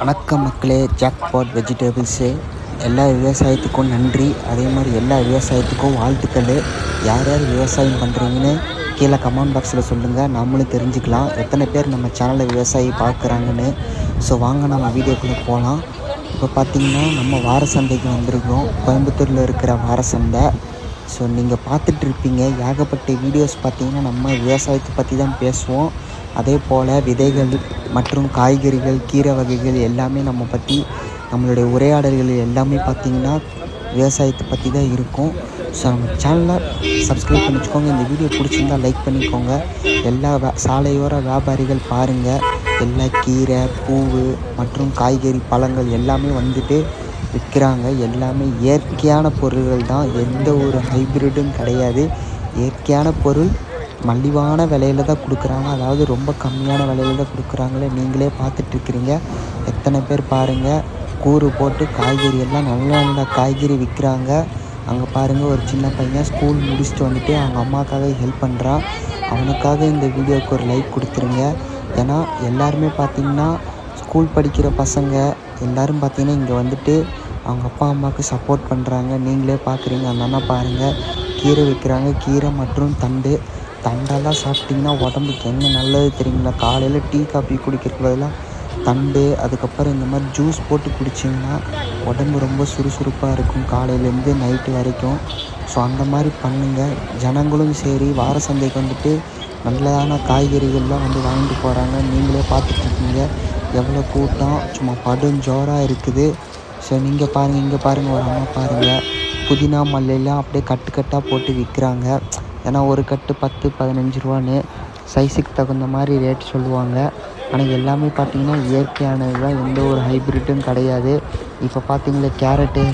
வணக்கம் மக்களே jackpot vegetables. எல்லா விவசாயத்துக்கும் நன்றி. அதே மாதிரி எல்லா விவசாயத்துக்கும் வாழ்த்துக்கள். யார் யார் விவசாயம் பண்ணுறீங்கன்னு கீழே கமெண்ட் பாக்ஸில் சொல்லுங்கள் நம்மளும் தெரிஞ்சுக்கலாம். எத்தனை பேர் நம்ம சேனலில் விவசாயி பார்க்குறாங்கன்னு. ஸோ வாங்க நம்ம வீடியோக்குள்ளே போகலாம் இப்போ பார்த்தீங்கன்னா நம்ம வார சந்தைக்கு வந்திருக்கோம். கோயம்புத்தூரில் இருக்கிற வார சந்தை ஸோ நீங்கள் பார்த்துட்டு இருப்பீங்க ஏகப்பட்ட வீடியோஸ் பார்த்தீங்கன்னா நம்ம விவசாயத்தை பற்றி தான் பேசுவோம். அதே போல் விதைகள் மற்றும் காய்கறிகள் கீரை வகைகள் எல்லாமே நம்ம பற்றி நம்மளுடைய உரையாடல்கள் எல்லாமே பார்த்திங்கன்னா விவசாயத்தை பற்றி தான் இருக்கும். ஸோ நம்ம சேனலை சப்ஸ்கிரைப் பண்ணிச்சுக்கோங்க இந்த வீடியோ பிடிச்சிருந்தா லைக் பண்ணிக்கோங்க. எல்லா சாலையோர வியாபாரிகள் பாருங்கள் எல்லா கீரை பூவு மற்றும் காய்கறி பழங்கள் எல்லாமே வந்துட்டு விற்கிறாங்க. எல்லாமே இயற்கையான பொருள்கள் தான். எந்த ஒரு ஹைப்ரிட்டும் கிடையாது. இயற்கையான பொருள் மலிவான விலையில தான் கொடுக்குறாங்க. அதாவது ரொம்ப கம்மியான விலையில தான் கொடுக்குறாங்களே. நீங்களே பார்த்துட்ருக்குறீங்க எத்தனை பேர் பாருங்கள் கூறு போட்டு காய்கறி எல்லாம் நல்ல நல்ல காய்கறி விற்கிறாங்க. அங்கே பாருங்கள் ஒரு சின்ன பையன் ஸ்கூல் முடிச்சுட்டு வந்துட்டு அவங்க அம்மாவுக்காக ஹெல்ப் பண்ணுறான் அவனுக்காக இந்த வீடியோவுக்கு ஒரு லைக் கொடுத்துருங்க. ஏன்னா எல்லாருமே பார்த்திங்கன்னா ஸ்கூல் படிக்கிற பசங்க எல்லோரும் பார்த்திங்கன்னா இங்கே வந்துட்டு அவங்க அப்பா அம்மாவுக்கு சப்போர்ட் பண்ணுறாங்க நீங்களே பார்க்குறீங்க. அந்த அண்ணா பாருங்கள் கீரை விற்கிறாங்க கீரை மற்றும் தண்டு. தண்டெல்லாம் சாப்பிட்டிங்கன்னா உடம்புக்கு என்ன நல்லது தெரியுங்களா? காலையில் டீ காஃபி குடிக்கிறதுக்கு பதிலாக தண்டு அதுக்கப்புறம் இந்த மாதிரி ஜூஸ் போட்டு குடிச்சிங்கன்னா உடம்பு ரொம்ப சுறுசுறுப்பாக இருக்கும். காலையிலேருந்து நைட்டு வரைக்கும். ஸோ அந்த மாதிரி பண்ணுங்கள் ஜனங்களும் சரி வார சந்தைக்கு வந்துட்டு நல்லதான காய்கறிகள்லாம் வந்து வாங்கிட்டு போகிறாங்க நீங்களே பார்த்துட்ருக்கீங்க எவ்வளோ கூட்டம்? சும்மா படும் ஜோராக இருக்குது. ஸோ நீங்கள் பாருங்கள் இங்கே பாருங்கள் ஒரு அம்மா பாருங்கள் புதினா மல்லிலாம் அப்படியே கட்டு கட்டாக போட்டு விற்கிறாங்க ஏன்னா ஒரு கட்டு பத்து பதினஞ்சு ரூபான்னு சைஸுக்கு தகுந்த மாதிரி ரேட் சொல்லுவாங்க. ஆனால் எல்லாமே பார்த்திங்கன்னா இயற்கையானது தான் எந்த ஒரு ஹைப்ரிட்டும் கிடையாது. இப்போ பார்த்தீங்களா கேரட்டு.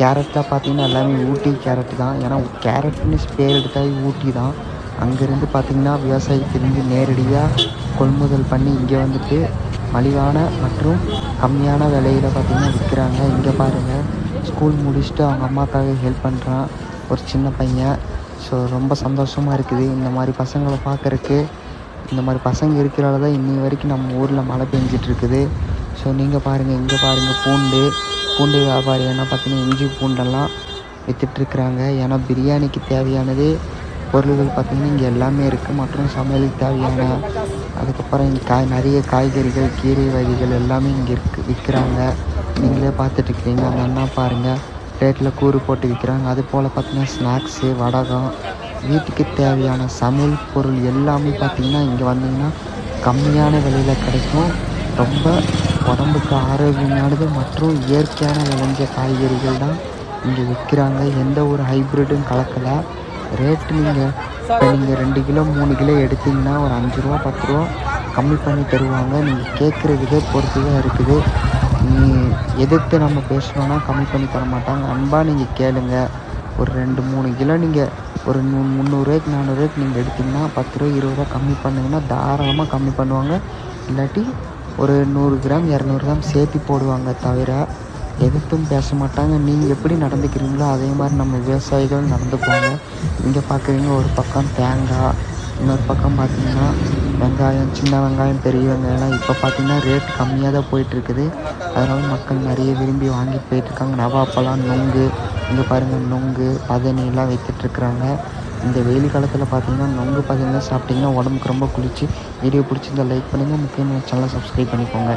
கேரட்லாம் பார்த்திங்கன்னா எல்லாமே ஊட்டி கேரட்டு தான். ஏன்னா கேரட்னு பேர் எடுத்தால் ஊட்டி தான். அங்கேருந்து பார்த்திங்கன்னா விவசாயத்திலேருந்து நேரடியாக கொள்முதல் பண்ணி இங்கே வந்துட்டு மலிவான மற்றும் கம்மியான விலையில் பார்த்திங்கன்னா விற்கிறாங்க இங்கே பாருங்கள் ஸ்கூல் முடிச்சுட்டு அவங்க அம்மாக்காக ஹெல்ப் பண்ணுறான் ஒரு சின்ன பையன். ஸோ ரொம்ப சந்தோஷமாக இருக்குது. இந்த மாதிரி பசங்களை பார்க்குறக்கு இந்த மாதிரி பசங்க இருக்கிறால தான் இன்னி வரைக்கும் நம்ம ஊரில் மழை பெஞ்சிட்ருக்குது. ஸோ நீங்கள் பாருங்கள் இங்கே பாருங்கள் பூண்டு. பூண்டு வியாபாரி என்ன பார்த்தீங்கன்னா இஞ்சி பூண்டெல்லாம் விற்றுட்ருக்குறாங்க ஏன்னா பிரியாணிக்கு தேவையானது பொருள்கள் பார்த்திங்கன்னா இங்கே எல்லாமே இருக்குது மற்றும் சமையலுக்கு தேவையான அதுக்கப்புறம் இங்கே காய் நிறைய காய்கறிகள் கீரை வகைகள் எல்லாமே இங்கே இருக்கு விற்கிறாங்க நீங்களே பார்த்துட்ருக்கிறீங்க அந்த அண்ணா பாருங்கள் ரேட்டில் கூறு போட்டு விற்கிறாங்க அது போல் பார்த்திங்கன்னா ஸ்நாக்ஸு வடகம் வீட்டுக்கு தேவையான சமையல் பொருள் எல்லாமே பார்த்திங்கன்னா இங்கே வந்திங்கன்னா கம்மியான விலையில் கிடைக்கும். ரொம்ப உடம்புக்கு ஆரோக்கியமானது மற்றும் இயற்கையான விளைஞ்ச காய்கறிகள் தான் இங்கே விற்கிறாங்க எந்த ஒரு ஹைப்ரிட்டும் கலக்கலை. ரேட்டு நீங்கள் நீங்கள் ரெண்டு கிலோ மூணு கிலோ எடுத்திங்கன்னா ஒரு அஞ்சு ரூபா பத்து ரூபா கம்மி பண்ணி தருவாங்க. நீங்கள் கேட்குற விதை பொறுத்து தான் இருக்குது. நீ எதிர்த்து நம்ம பேசணுன்னா கம்மி பண்ணி தர மாட்டாங்க. அன்பாக நீங்கள் கேளுங்க. ஒரு ரெண்டு மூணு கிலோ நீங்கள் ஒரு நூ முந்நூறுரூவாய்க்கு நானூறுரூவாய்க்கு நீங்கள் எடுத்திங்கன்னா பத்து ரூபா இருபது ரூபா கம்மி பண்ணிங்கன்னா தாராளமாக கம்மி பண்ணுவாங்க. இல்லாட்டி ஒரு நூறு கிராம் இரநூறு கிராம் சேர்த்து போடுவாங்க தவிர எதிர்த்தும் பேச மாட்டாங்க நீங்கள் எப்படி நடந்துக்கிறீங்களோ அதே மாதிரி நம்ம விவசாயிகள் நடந்துக்குவாங்க இங்கே பார்க்குறீங்க ஒரு பக்கம் தேங்காய் இன்னொரு பக்கம் பார்த்தீங்கன்னா வெங்காயம் சின்ன வெங்காயம் பெரிய வெங்காயம்லாம் இப்போ பார்த்திங்கன்னா ரேட் கம்மியாக தான் போயிட்டுருக்குது. அதனால் மக்கள் நிறைய விரும்பி வாங்கிட்டு போயிட்டுருக்காங்க. நவாப்பழம் நொங்கு இங்கே பாருங்கள் நொங்கு பதனிலாம் விற்றுட்ருக்குறாங்க இந்த வெயில் காலத்தில் பார்த்திங்கன்னா நொங்கு பார்த்தீங்கன்னா சாப்பிட்டிங்கன்னா உடம்புக்கு ரொம்ப குளிச்சு வீடியோ பிடிச்சிருந்தா லைக் பண்ணுங்கள் முக்கியமான சேனலை சப்ஸ்கிரைப் பண்ணிக்கோங்க.